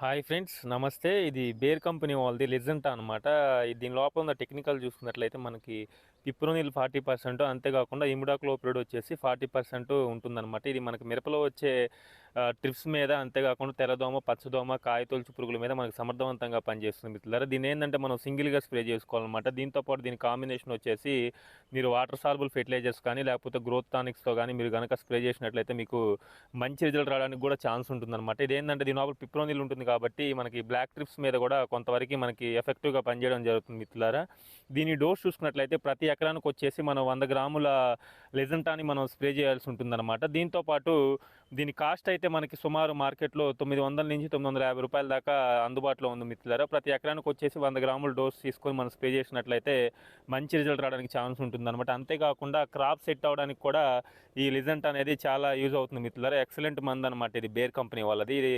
Hi friends నమస్తే. ఇది bear company వాళ్ళది లెజెంటా అనమాట దీని లోపల ఉన్న టెక్నికల్ చూసుకున్నట్లయితే మనకి పిప్రోనిల్ ఫార్టీ పర్సెంట్ అంతేకాకుండా ఇమిడాక్లోపిరిడ్ వచ్చేసి ఫార్టీ పర్సెంట్ ఉంటుందన్నమాట. ఇది మనకి మిరపలో వచ్చే ట్రిప్స్ మీద అంతేకాకుండా తెల్లదోమ పచ్చదోమ కాయతొలుచు పురుగుల మీద మనకు సమర్థవంతంగా పనిచేస్తుంది మిత్రులారా. దీని ఏంటంటే మనం సింగిల్గా స్ప్రే చేసుకోవాలన్నమాట. దీంతో పాటు దీని కాంబినేషన్ వచ్చేసి మీరు వాటర్ సాల్బుల్ ఫెర్టిలైజర్స్ కానీ లేకపోతే గ్రోత్ టానిక్స్తో కానీ మీరు కనుక స్ప్రే చేసినట్లయితే మీకు మంచి రిజల్ట్ రావడానికి కూడా ఛాన్స్ ఉంటుందన్నమాట. ఇది ఏంటంటే దీని లోపల పిప్రోనిల్ ఉంటుంది కాబట్టి మనకి బ్లాక్ ట్రిప్స్ మీద కూడా కొంతవరకు మనకి ఎఫెక్టివ్గా పనిచేయడం జరుగుతుంది మిత్రులారా. దీని డోస్ చూసుకున్నట్లయితే ప్రతి ఎకరానికి వచ్చేసి మనం వంద గ్రాముల లెజెంటాని మనం స్ప్రే చేయాల్సి ఉంటుందన్నమాట. దీంతో పాటు దీని కాస్ట్ అయితే మనకి సుమారు మార్కెట్లో తొమ్మిది వందల నుంచి తొమ్మిది వందల యాభై రూపాయల దాకా అందుబాటులో ఉంది మిత్రులారా. ప్రతి ఎకరానికి వచ్చేసి వంద గ్రాముల డోస్ తీసుకొని మనం స్ప్రే చేసినట్లయితే మంచి రిజల్ట్ రావడానికి ఛాన్స్ ఉంటుందన్నమాట. అంతేకాకుండా క్రాప్ సెట్ అవడానికి కూడా ఈ లిజెంట్ అనేది చాలా యూజ్ అవుతుంది మిత్రులారా. ఎక్సలెంట్ మంది అనమాట ఇది బేర్ కంపెనీ వాళ్ళది. ఇది